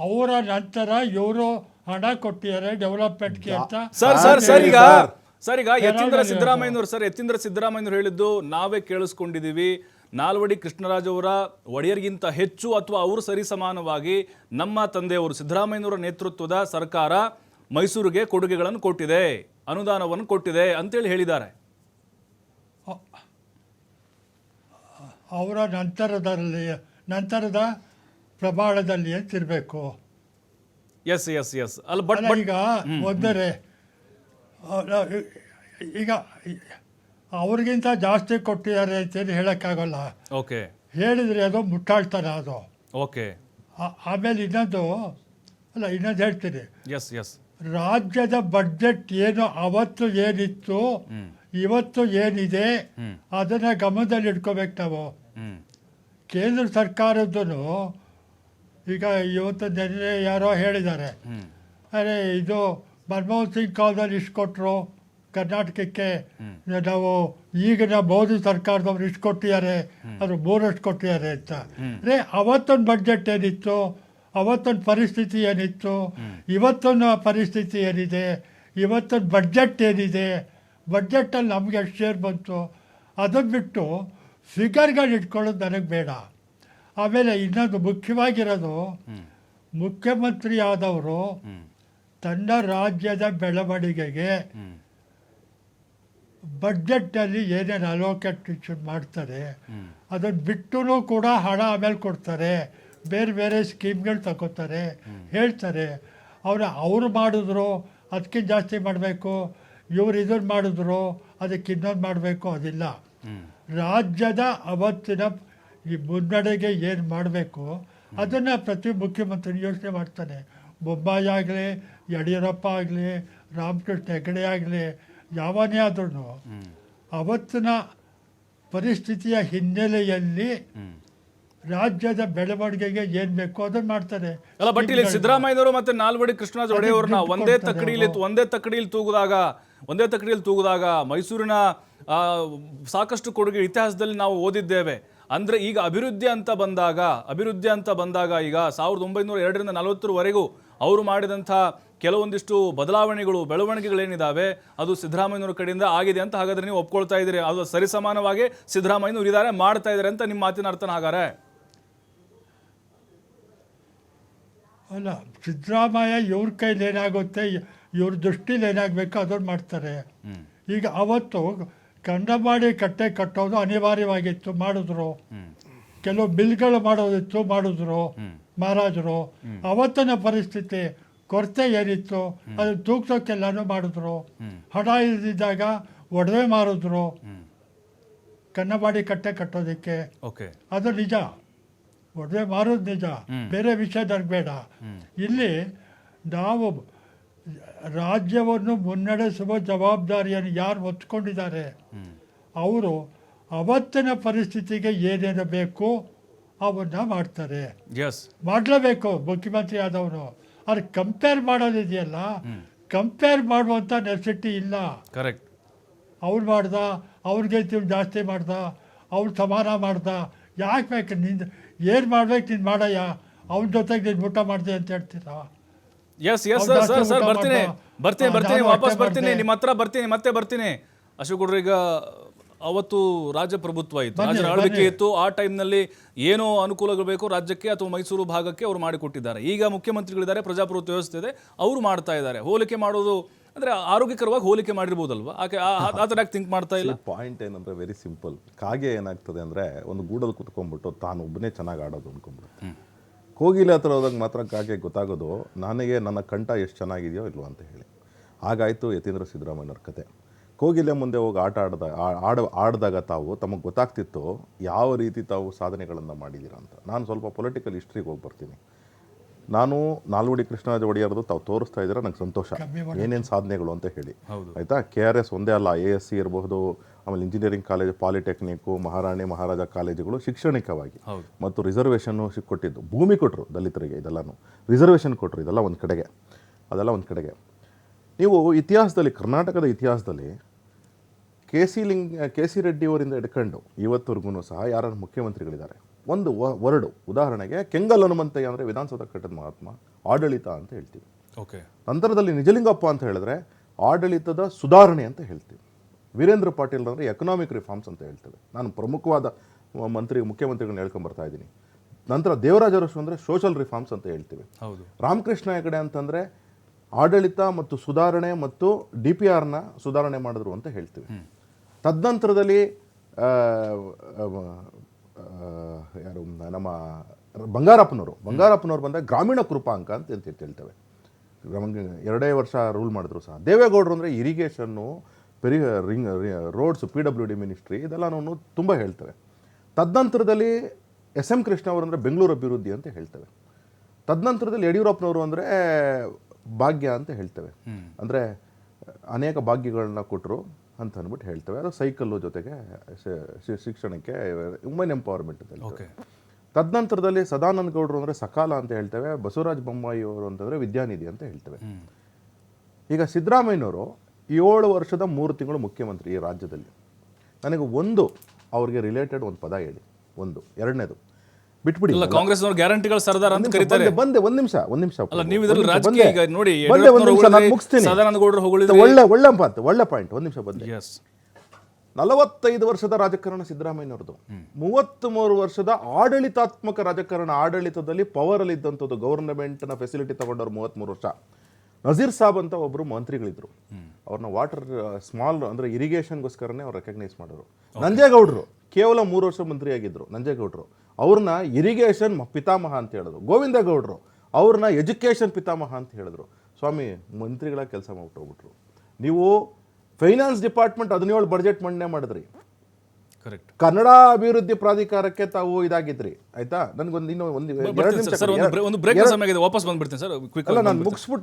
ಅವರ ನಂತರ ಇವರು ಹಣ ಕೊಟ್ಟಿದ್ದಾರೆ ಡೆವಲಪ್ಮೆಂಟ್ಗೆ ಅಂತ. ಸರ್ ಸರ್ ಸರ್ ಈಗ ಸರ್. ಈಗ ಯತೀಂದ್ರ ಸಿದ್ದರಾಮಯ್ಯನವರು ಸರ್ ಯತೀಂದ್ರ ಸಿದ್ದರಾಮಯ್ಯನವರು ಹೇಳಿದ್ದು ನಾವೇ ಕೇಳಿಸ್ಕೊಂಡಿದ್ದೀವಿ ನಾಲ್ವಡಿ ಕೃಷ್ಣರಾಜ್ ಅವರ ಒಡೆಯರ್ಗಿಂತ ಹೆಚ್ಚು ಅಥವಾ ಅವರು ಸರಿ ಸಮಾನವಾಗಿ ನಮ್ಮ ತಂದೆಯವರು ಸಿದ್ದರಾಮಯ್ಯನವರ ನೇತೃತ್ವದ ಸರ್ಕಾರ ಮೈಸೂರಿಗೆ ಕೊಡುಗೆಗಳನ್ನು ಕೊಟ್ಟಿದೆ ಅನುದಾನವನ್ನು ಕೊಟ್ಟಿದೆ ಅಂತೇಳಿ ಹೇಳಿದ್ದಾರೆ. ಅವರ ನಂತರದಲ್ಲಿ ನಂತರದ ಪ್ರಮಾಣದಲ್ಲಿ ಅಂತಿರಬೇಕು ಎಸ್ ಎಸ್ ಎಸ್ ಅಲ್ಲ ಬಟ್ ಈಗ ಒಂದರೆ ಈಗ ಅವ್ರಿಗಿಂತ ಜಾಸ್ತಿ ಕೊಟ್ಟಿದ್ದಾರೆ ಅಂತೇಳಿ ಹೇಳೋಕ್ಕಾಗಲ್ಲ. ಓಕೆ ಹೇಳಿದರೆ ಅದು ಮುಟ್ಟಾಳ್ತಾರ ಅದು. ಓಕೆ ಆಮೇಲೆ ಇನ್ನೊಂದು ಅಲ್ಲ ಇನ್ನೊಂದು ಹೇಳ್ತೀನಿ. ಎಸ್ ಎಸ್ ರಾಜ್ಯದ ಬಡ್ಜೆಟ್ ಏನು ಅವತ್ತು ಏನಿತ್ತು ಇವತ್ತು ಏನಿದೆ. ಅದನ್ನು ಗಮನದಲ್ಲಿ ಇಟ್ಕೋಬೇಕು ನಾವು ಕೇಂದ್ರ ಸರ್ಕಾರದ್ದು ಈಗ ಇವತ್ತು ಜನರೇ ಯಾರೋ ಹೇಳಿದ್ದಾರೆ. ಅದೇ ಅರೆ ಇದು ಮನಮೋಹನ್ ಸಿಂಗ್ ಕಾಲದಲ್ಲಿ ಇಷ್ಟು ಕೊಟ್ಟರು ಕರ್ನಾಟಕಕ್ಕೆ ನಾವು ಈಗಿನ ಮೋದಿ ಸರ್ಕಾರದವ್ರು ಇಷ್ಟು ಕೊಟ್ಟಿದ್ದಾರೆ ಅದು ಮೂರಷ್ಟು ಕೊಟ್ಟಿದ್ದಾರೆ ಅಂತ. ಅದೇ ಅವತ್ತೊಂದು ಬಜೆಟ್ ಏನಿತ್ತು ಅವತ್ತೊಂದು ಪರಿಸ್ಥಿತಿ ಏನಿತ್ತು ಇವತ್ತೊಂದು ಪರಿಸ್ಥಿತಿ ಏನಿದೆ ಇವತ್ತೊಂದು ಬಡ್ಜೆಟ್ ಏನಿದೆ ಬಡ್ಜೆಟಲ್ಲಿ ನಮಗೆ ಎಷ್ಟು ಶೇರ್ ಬಂತು ಅದನ್ನು ಬಿಟ್ಟು ಫಿಗರ್ಗಳು ಇಟ್ಕೊಳ್ಳೋದು ನನಗೆ ಬೇಡ. ಆಮೇಲೆ ಇನ್ನೊಂದು ಮುಖ್ಯವಾಗಿರೋದು ಮುಖ್ಯಮಂತ್ರಿ ಆದವರು ತನ್ನ ರಾಜ್ಯದ ಬೆಳವಣಿಗೆಗೆ ಬಡ್ಜೆಟ್ನಲ್ಲಿ ಏನೇನು ಅಲೋಕೇಟೇಷನ್ ಮಾಡ್ತಾರೆ ಅದನ್ನು ಬಿಟ್ಟು ಕೂಡ ಹಣ ಆಮೇಲೆ ಕೊಡ್ತಾರೆ. ಬೇರೆ ಬೇರೆ ಸ್ಕೀಮ್ಗಳು ತಗೋತಾರೆ ಹೇಳ್ತಾರೆ. ಅವರ ಅವ್ರು ಮಾಡಿದ್ರು ಅದಕ್ಕಿಂತ ಜಾಸ್ತಿ ಮಾಡಬೇಕು ಇವ್ರು ಇದನ್ನು ಮಾಡಿದ್ರು ಅದಕ್ಕೆ ಇನ್ನೊಂದು ಮಾಡಬೇಕು ಅದಿಲ್ಲ. ರಾಜ್ಯದ ಅವತ್ತಿನ ಈ ಮುನ್ನಡೆಗೆ ಏನು ಮಾಡಬೇಕು ಅದನ್ನು ಪ್ರತಿ ಮುಖ್ಯಮಂತ್ರಿ ಯೋಚನೆ ಮಾಡ್ತಾನೆ. ಬೊಮ್ಮಾಯಿ ಆಗಲಿ ಯಡಿಯೂರಪ್ಪ ಆಗಲಿ ರಾಮಕೃಷ್ಣ ಹೆಗಡೆ ಆಗಲಿ ಯಾವನೇ ಆದ್ರೂ ಅವತ್ತಿನ ಪರಿಸ್ಥಿತಿಯ ಹಿನ್ನೆಲೆಯಲ್ಲಿ ರಾಜ್ಯದ ಬೆಳವಣಿಗೆಗೆ ಏನು ಬೇಕು ಅದನ್ನ ಮಾಡ್ತಾರೆ. ಅಲ್ಲ ಬಟ್ ಇಲ್ಲಿ ಸಿದ್ದರಾಮಯ್ಯನವರು ಮತ್ತೆ ನಾಲ್ವಡಿ ಕೃಷ್ಣರಾಜ ಒಡೆಯವ್ರನ್ನ ಒಂದೇ ತಕ್ಕಡಿಯಲ್ಲಿ ಒಂದೇ ತಕ್ಕಡಿಯಲ್ಲಿ ತೂಗಿದಾಗ ಒಂದೇ ತಕ್ಕಡಿಯಲ್ಲಿ ತೂಗಿದಾಗ ಮೈಸೂರಿನ ಸಾಕಷ್ಟು ಕೊಡುಗೆ ಇತಿಹಾಸದಲ್ಲಿ ನಾವು ಓದಿದ್ದೇವೆ. ಅಂದ್ರೆ ಈಗ ಅಭಿವೃದ್ಧಿ ಅಂತ ಬಂದಾಗ ಅಭಿವೃದ್ಧಿ ಅಂತ ಬಂದಾಗ ಈಗ ಸಾವಿರದ ಒಂಬೈನೂರ ಎರಡರಿಂದ ನಲವತ್ತರವರೆಗೂ ಅವರು ಮಾಡಿದಂಥ ಕೆಲವೊಂದಿಷ್ಟು ಬದಲಾವಣೆಗಳು ಬೆಳವಣಿಗೆಗಳೇನಿದ್ದಾವೆ ಅದು ಸಿದ್ದರಾಮಯ್ಯನವರ ಕಡೆಯಿಂದ ಆಗಿದೆ ಅಂತ ಹಾಗಾದರೆ ನೀವು ಒಪ್ಕೊಳ್ತಾ ಇದ್ದೀರಿ. ಅದು ಸರಿಸಮಾನವಾಗಿ ಸಿದ್ದರಾಮಯ್ಯನವರು ಇದ್ದಾರೆ ಮಾಡ್ತಾ ಇದ್ದಾರೆ ಅಂತ ನಿಮ್ಮ ಮಾತಿನ ಅರ್ಥನ ಹಾಗಾರೆ ಅಲ್ಲ ಸಿದ್ದರಾಮಯ್ಯ ಇವ್ರ ಕೈಲಿ ಏನಾಗುತ್ತೆ ಇವ್ರ ದೃಷ್ಟಿಲಿ ಏನಾಗಬೇಕು ಅದನ್ನು ಮಾಡ್ತಾರೆ. ಈಗ ಅವತ್ತು ಕಂಡಮಾಡಿ ಕಟ್ಟೆ ಕಟ್ಟೋದು ಅನಿವಾರ್ಯವಾಗಿತ್ತು ಮಾಡಿದ್ರು. ಕೆಲವು ಬಿಲ್ಗಳು ಮಾಡೋದಿತ್ತು ಮಾಡಿದ್ರು ಮಹಾರಾಜರು ಅವತ್ತಿನ ಪರಿಸ್ಥಿತಿ ಕೊರತೆ ಏನಿತ್ತು ಅದು ತೂಗ್ಸೋಕ್ಕೆಲ್ಲನೂ ಮಾಡಿದ್ರು. ಹಣ ಇದ್ದಿದ್ದಾಗ ಒಡವೆ ಮಾರಿದ್ರು. ಕನ್ನಬಾಡಿ ಕಟ್ಟೆ ಕಟ್ಟೋದಕ್ಕೆ. ಅದು ನಿಜ. ಒಡವೆ ಮಾರೋದು ನಿಜ. ಬೇರೆ ವಿಷಯ ಬೇಡ. ಇಲ್ಲಿ ನಾವು ರಾಜ್ಯವನ್ನು ಮುನ್ನಡೆಸುವ ಜವಾಬ್ದಾರಿಯನ್ನು ಯಾರು ಹೊತ್ಕೊಂಡಿದ್ದಾರೆ ಅವರು ಅವತ್ತಿನ ಪರಿಸ್ಥಿತಿಗೆ ಏನೇನು ಬೇಕು ಅವನ್ನ ಮಾಡ್ತಾರೆ. ಮಾಡಲೇಬೇಕು ಮುಖ್ಯಮಂತ್ರಿ ಆದವನು. ಅದು ಕಂಪೇರ್ ಮಾಡೋದಿದೆಯಲ್ಲ? ಕಂಪೇರ್ ಮಾಡುವಂಥ ನೆಸಿಟಿ ಇಲ್ಲ. ಕರೆಕ್ಟ್ ಅವ್ರು ಮಾಡ್ದ ಅವ್ರಿಗೆ ಇವ್ರು ಜಾಸ್ತಿ ಮಾಡ್ದ ಅವ್ರು ಸಮಾನ ಮಾಡ್ದ. ಯಾಕೆ ಬೇಕು? ನಿಂದು ಏನು ಮಾಡ್ಬೇಕು ನೀನು ಮಾಡಯ್ಯ? ಅವನ ಜೊತೆಗೆ ನೀನು ಊಟ ಮಾಡಿದೆ ಅಂತ ಹೇಳ್ತೀರಾ? Yes yes sir sir sir ಬರ್ತೀನಿ ಬರ್ತೀನಿ ಬರ್ತೀನಿ ವಾಪಸ್ ಬರ್ತೀನಿ. ನಿಮ್ಮ ಹತ್ರ ಬರ್ತೀನಿ ಮತ್ತೆ ಬರ್ತೀನಿ. ಅಶೋಕ್ ಈಗ ಅವತ್ತು ರಾಜ್ಯ ಪ್ರಭುತ್ವ ಇತ್ತು ರಾಜ್ಯ ರಾಜರ ಆಳ್ವಿಕೆ ಇತ್ತು. ಆ ಟೈಮ್ನಲ್ಲಿ ಏನೋ ಅನುಕೂಲಗಳು ಬೇಕು ರಾಜ್ಯಕ್ಕೆ ಅಥವಾ ಮೈಸೂರು ಭಾಗಕ್ಕೆ ಅವರು ಮಾಡಿಕೊಟ್ಟಿದ್ದಾರೆ. ಈಗ ಮುಖ್ಯಮಂತ್ರಿಗಳಿದ್ದಾರೆ ಪ್ರಜಾಪ್ರಭುತ್ವ ವ್ಯವಸ್ಥೆ ಇದೆ ಅವರು ಮಾಡ್ತಾ ಇದ್ದಾರೆ. ಹೋಲಿಕೆ ಮಾಡೋದು ಅಂದ್ರೆ ಆರೋಗ್ಯಕರವಾಗಿ ಹೋಲಿಕೆ ಮಾಡಿರ್ಬೋದಲ್ವಾ? ಆಕೆ ಆ- ಥರ ಯಾಕೆ ಥಿಂಕ್ ಮಾಡ್ತಾ ಇಲ್ಲ? ಪಾಯಿಂಟ್ ಏನಂದ್ರೆ ವೆರಿ ಸಿಂಪಲ್ ಕಾಗೆ ಏನಾಗ್ತದೆ ಅಂದ್ರೆ ಒಂದು ಗೂಡಲ್ಲಿ ಕುತ್ಕೊಂಡ್ಬಿಟ್ಟು ತಾನು ಒಬ್ಬನೇ ಚೆನ್ನಾಗಿ ಆಡೋದು ಅನ್ಕೊಂಡ್ಬಿಡುತ್ತೆ. ಕೋಗಿಲೆ ಹತ್ರ ಹೋದಾಗ ಮಾತ್ರ ಕಾಗೆ ಗೊತ್ತಾಗೋದು ನನಗೆ ನನ್ನ ಕಂಠ ಎಷ್ಟು ಚೆನ್ನಾಗಿದೆಯೋ ಇಲ್ವೋ ಅಂತ ಹೇಳಿ. ಹಾಗಾಯಿತು ಯತೀಂದ್ರ ಸಿದ್ದರಾಮಯ್ಯನವ್ರ ಕತೆ. ಕೋಗಿಲೆ ಮುಂದೆ ಹೋಗಿ ಆಟ ಆಡಿದಾಗ ಆಡ ಆಡಿದಾಗ ತಾವು ತಮಗೆ ಗೊತ್ತಾಗ್ತಿತ್ತು ಯಾವ ರೀತಿ ತಾವು ಸಾಧನೆಗಳನ್ನು ಮಾಡಿದ್ದೀರಾ ಅಂತ. ನಾನು ಸ್ವಲ್ಪ ಪೊಲಿಟಿಕಲ್ ಹಿಸ್ಟ್ರಿಗೆ ಹೋಗಿ ಬರ್ತೀನಿ. ನಾನು ನಾಲ್ವಡಿ ಕೃಷ್ಣರಾಜ ಒಡೆಯರ್ದು ತಾವು ತೋರಿಸ್ತಾ ಇದ್ದೀರಾ ನಂಗೆ ಸಂತೋಷ. ಏನೇನು ಸಾಧನೆಗಳು ಅಂತ ಹೇಳಿ. ಆಯಿತಾ? ಕೆ ಆರ್ ಎಸ್ ಒಂದೇ ಅಲ್ಲ ಎ ಎಸ್ ಸಿ ಇರಬಹುದು ಆಮೇಲೆ engineering college polytechnic Maharani Maharaja ಕಾಲೇಜುಗಳು ಶಿಕ್ಷಣಿಕವಾಗಿ ಮತ್ತು ರಿಸರ್ವೇಷನ್ನು ಕೊಟ್ಟಿದ್ದು. ಭೂಮಿ ಕೊಟ್ಟರು ದಲಿತರಿಗೆ ಇದೆಲ್ಲನೂ. ರಿಸರ್ವೇಷನ್ ಕೊಟ್ಟರು ಇದೆಲ್ಲ ಒಂದು ಕಡೆಗೆ. ಅದೆಲ್ಲ ಒಂದು ಕಡೆಗೆ. ನೀವು ಇತಿಹಾಸದಲ್ಲಿ ಕರ್ನಾಟಕದ ಇತಿಹಾಸದಲ್ಲಿ ಕೆ ಸಿ ಲಿಂಗ್ ಕೆ ಸಿ ರೆಡ್ಡಿಯವರಿಂದ ಹಿಡ್ಕೊಂಡು ಇವತ್ತವರೆಗೂ ಸಹ ಯಾರು ಮುಖ್ಯಮಂತ್ರಿಗಳಿದ್ದಾರೆ. ಒಂದು ವರ್ಡು. ಉದಾಹರಣೆಗೆ ಕೆಂಗಲ್ ಹನುಮಂತಯ್ಯ ಅಂದರೆ ವಿಧಾನಸೌಧ ಕಟ್ಟದ ಮಹಾತ್ಮ ಆಡಳಿತ ಅಂತ ಹೇಳ್ತೀವಿ. ಓಕೆ. ನಂತರದಲ್ಲಿ ನಿಜಲಿಂಗಪ್ಪ ಅಂತ ಹೇಳಿದ್ರೆ ಆಡಳಿತದ ಸುಧಾರಣೆ ಅಂತ ಹೇಳ್ತೀವಿ. ವೀರೇಂದ್ರ ಪಾಟೀಲ್ ಅಂದರೆ ಎಕನಾಮಿಕ್ ರಿಫಾರ್ಮ್ಸ್ ಅಂತ ಹೇಳ್ತೇವೆ. ನಾನು ಪ್ರಮುಖವಾದ ಮಂತ್ರಿ ಮುಖ್ಯಮಂತ್ರಿಗಳನ್ನ ಹೇಳ್ಕೊಂಬರ್ತಾ ಇದ್ದೀನಿ. ನಂತರ ದೇವರಾಜ ಅರಸು ಅಂದರೆ ಸೋಷಲ್ ರಿಫಾರ್ಮ್ಸ್ ಅಂತ ಹೇಳ್ತೀವಿ. ಹೌದು. ರಾಮಕೃಷ್ಣ ಹೆಗಡೆ ಅಂತಂದರೆ ಆಡಳಿತ ಮತ್ತು ಸುಧಾರಣೆ ಮತ್ತು ಡಿ ಪಿ ಆರ್ನ ಸುಧಾರಣೆ ಮಾಡಿದ್ರು ಅಂತ ಹೇಳ್ತೀವಿ. ತದನಂತರದಲ್ಲಿ ಯಾರು ನಮ್ಮ ಬಂಗಾರಪ್ಪನವರು ಬಂಗಾರಪ್ಪನವ್ರು ಬಂದಾಗ ಗ್ರಾಮೀಣ ಕೃಪಾಂಕ ಅಂತ ಅಂತ ಹೇಳ್ತೇವೆ ಎರಡೇ ವರ್ಷ ರೂಲ್ ಮಾಡಿದ್ರು ಸಹ. ದೇವೇಗೌಡರು ಅಂದರೆ irrigation peri ring roads P W D ministry ಇದೆಲ್ಲನೂ ತುಂಬ ಹೇಳ್ತೇವೆ. ತದನಂತರದಲ್ಲಿ ಎಸ್ ಎಂ ಕೃಷ್ಣ ಅವರು ಅಂದರೆ ಬೆಂಗಳೂರು ಅಭಿವೃದ್ಧಿ ಅಂತ ಹೇಳ್ತೇವೆ. ತದನಂತರದಲ್ಲಿ ಯಡಿಯೂರಪ್ಪನವರು ಅಂದರೆ ಭಾಗ್ಯ ಅಂತ ಹೇಳ್ತೇವೆ. ಅಂದರೆ ಅನೇಕ ಭಾಗ್ಯಗಳನ್ನ ಕೊಟ್ಟರು ಅಂತ ಅಂದ್ಬಿಟ್ಟು ಹೇಳ್ತೇವೆ. ಅದು ಸೈಕಲ್ಲು ಜೊತೆಗೆ ಶಿಕ್ಷಣಕ್ಕೆ ವುಮೆನ್ ಎಂಪವರ್ಮೆಂಟ್ ಅಂತ ಹೇಳ್ತೇವೆ. ಓಕೆ. ತದನಂತರದಲ್ಲಿ ಸದಾನಂದ ಗೌಡರು ಅಂದರೆ ಸಕಾಲ ಅಂತ ಹೇಳ್ತೇವೆ ಬಸವರಾಜ ಬೊಮ್ಮಾಯಿ ಅವರು ಅಂತಂದರೆ ವಿದ್ಯಾನಿಧಿ ಅಂತ ಹೇಳ್ತೇವೆ. ಈಗ ಸಿದ್ದರಾಮಯ್ಯನವರು ಏಳು ವರ್ಷದ ಮೂರು ತಿಂಗಳು ಮುಖ್ಯಮಂತ್ರಿ ಈ ರಾಜ್ಯದಲ್ಲಿ. ನನಗೆ ಒಂದು ಅವ್ರಿಗೆ ರಿಲೇಟೆಡ್ ಒಂದು ಪದ ಹೇಳಿ. ಒಂದು. ಎರಡನೇದು. ಬಿಟ್ಬಿಡಿ. ಕಾಂಗ್ರೆಸ್ ಗ್ಯಾರಂಟಿಗಳು ಸರ್ದಾರ್ ಅಂತ ಕರೀತಾರೆ. ಬಂದೆ ಒಂದ್ ನಿಮಿಷ ಒಂದ್ ನಿಮಿಷ ಅಲ್ಲ ನೀವು ಇದ್ರಲ್ಲಿ ರಾಜಕೀಯ ಈಗ ನೋಡಿ ಬಂದೆ, ಒಂದ್ ನಿಮಿಷ, ನಾನು ಮುಗಿಸ್ತೀನಿ. ಒಳ್ಳೆ ಒಳ್ಳೆ ಮಾತು ಒಳ್ಳೆ ಪಾಯಿಂಟ್ ಒಂದ್ ನಿಮಿಷ ಬಂದೆ. ನಲವತ್ತೈದು ವರ್ಷದ ರಾಜಕಾರಣ ಸಿದ್ದರಾಮಯ್ಯನವ್ರದ್ದು. ಮೂವತ್ತ್ ಮೂರು ವರ್ಷದ ಆಡಳಿತಾತ್ಮಕ ರಾಜಕಾರಣ ಆಡಳಿತದಲ್ಲಿ ಪವರ್ ಅಲ್ಲಿ ಇದ್ದಂಥದ್ದು ಗೌರ್ನಮೆಂಟ್ನ ಫೆಸಿಲಿಟಿ ತಗೊಂಡವ್ರು ಮೂವತ್ತ್ಮೂರು ವರ್ಷ. ನಜೀರ್ ಸಾಬ್ ಅಂತ ಒಬ್ಬರು ಮಂತ್ರಿಗಳಿದ್ರು. ಅವ್ರನ್ನ ವಾಟರ್ ಸ್ಮಾಲ್ ಅಂದ್ರೆ ಇರಿಗೇಷನ್ಗೋಸ್ಕರನೇ ಅವ್ರು ರೆಕಗ್ನೈಸ್ ಮಾಡೋರು ನಂಜೇಗೌಡರು ಕೇವಲ ಮೂರು ವರ್ಷ ಮಂತ್ರಿ ಆಗಿದ್ರು ನಂಜೇಗೌಡರು ಅವ್ರನ್ನ ಇರಿಗೇಷನ್ ಪಿತಾಮಹ ಅಂತ ಹೇಳಿದ್ರು. ಗೋವಿಂದೇಗೌಡರು ಅವ್ರನ್ನ ಎಜುಕೇಷನ್ ಪಿತಾಮಹ ಅಂತ ಹೇಳಿದ್ರು. ಸ್ವಾಮಿ ಮಂತ್ರಿಗಳ ಕೆಲಸ ಮಾಡ್ಬಿಟ್ಟು ಹೋಗ್ಬಿಟ್ರು ನೀವು ಫೈನಾನ್ಸ್ ಡಿಪಾರ್ಟ್ಮೆಂಟ್ ಹದಿನೇಳು ಬಜೆಟ್ ಮಂಡನೆ ಮಾಡಿದ್ರಿ. ಕರೆಕ್ಟ್ ಕನ್ನಡ ಅಭಿವೃದ್ಧಿ ಪ್ರಾಧಿಕಾರಕ್ಕೆ ತಾವು ಇದಾಗಿದ್ರಿ. ಆಯ್ತಾ? ನನಗೊಂದು ಇನ್ನೂ ಒಂದು ಎರಡು ನಿಮಿಷ ವಾಪಸ್ ಬಂದ್ಬಿಡ್ತೀನಿ ಸರ್ ಕ್ವಿಕ್ ಅಲ್ಲ ನಾನು ಮುಗಿಸ್ಬಿಟ್ಟು